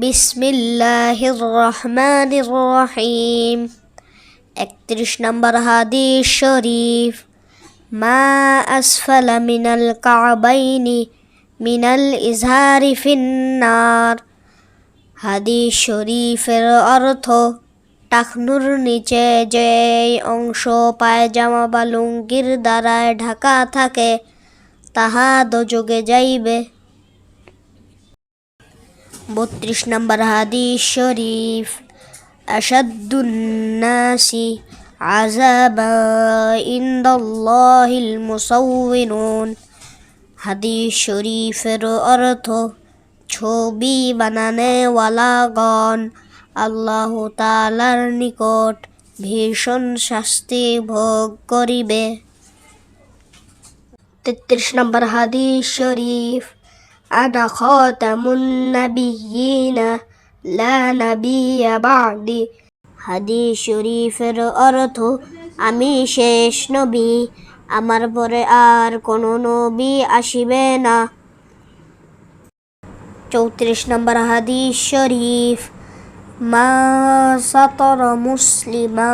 বিসমিল্লাহির রহমানির রহিম একত্রিশ নম্বর হাদিস শরীফ। মা আসফালা মিনাল কাবাইনি মিনাল ইজহারি ফিন্নার। হাদিস শরীফের অর্থ, টাকনুর নিচে যে অংশ পায়জামা বা লুঙ্গির দ্বারায় ঢাকা থাকে, তাহা দোযোগে যাইবে। বত্রিশ নম্বর হাদিস শরীফ। আসাদুন্নাসি আজাবা ইন্দাল্লাহিল মুসাউবিনুন। হাদিস শরীফের অর্থ, ছবি বানানেওয়ালাগণ আল্লাহ তালার নিকট ভীষণ শাস্তি ভোগ করিবে। তেত্রিশ নম্বর হাদিস শরীফ। أنا خاتم النبيين لا نبي بعدي হাদিস শরীফের অর্থ আমি শেষ নবী আমার পরে আর কোনো নবী আসিবে না চৌত্রিশ নম্বর হাদিস শরীফ মা সতর মুসলিমা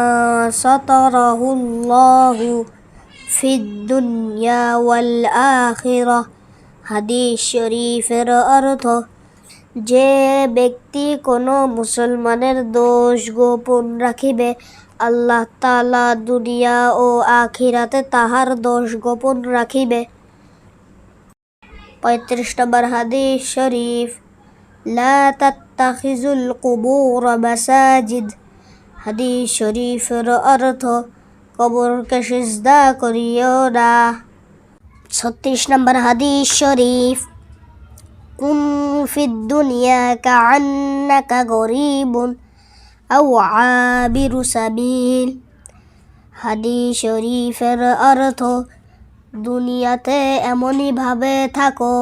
সতরহুল্লাহু ফিদ্দুনিয়া ওয়াল আখিরা হাদিস শরীফের অর্থ, যে ব্যক্তি কোনো মুসলমানের দোষ গোপন রাখিবে, আল্লাহ তালা দুনিয়া ও আখিরাতে তাহার দোষ গোপন রাখিবে। পঁয়ত্রিশ নম্বর হাদিস শরীফ, লা তাত্তাখিজুল কুবুর মাসাজিদ। হাদিস শরীফের অর্থ, কবরকে সিজদা করিও না। ছত্রিশ নম্বর হাদিস শরীফ কুন ফিদ দুনিয়া কাআন্নাকা গরিবুন আও আবিরু সাবিল। হাদিস শরীফের অর্থ, দুনিয়াতে এমনই ভাবে থাকো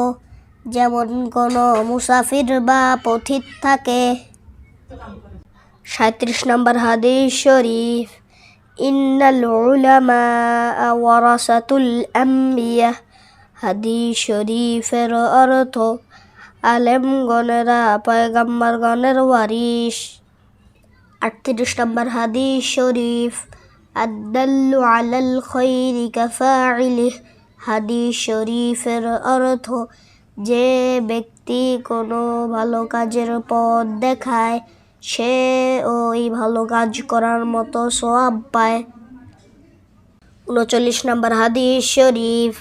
যেমন কোনো মুসাফির বা পথিত থাকে। সাঁত্রিশ নম্বর হাদিস শরীফ ইন্নাল উলামা ওয়ারাসাতুল আম্বিয়া হাদিস শরীফের অর্থ আলেমগণেরা পয়গাম্বরগণের ওয়ারিস আটত্রিশ নম্বর হাদিস শরীফ আদাল্লু আলাল খৈরি কাফাইলিহ হাদিস শরীফের অর্থ যে ব্যক্তি কোনো ভালো কাজের পথ দেখায় সে ওই ভালো কাজ করার মতো সোয়াব পায়। উনচল্লিশ নম্বর হাদিস শরীফ,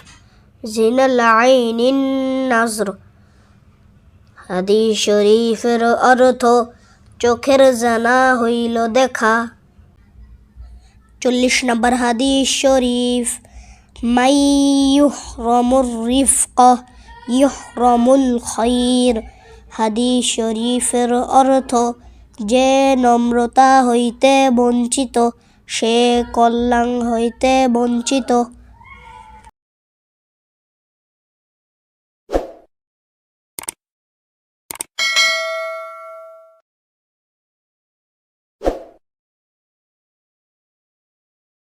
জিনাল আইনিন নাজর। হাদিস শরীফের অর্থ, চোখের জানা হইল দেখা। চল্লিশ নম্বর হাদিস শরীফ, মাই ইহরমুর রিফক, ইহরমুল খৈর। হাদিস শরীফের অর্থ যে নম্রতা হইতে বঞ্চিত সে কল্যাণ হইতে বঞ্চিত।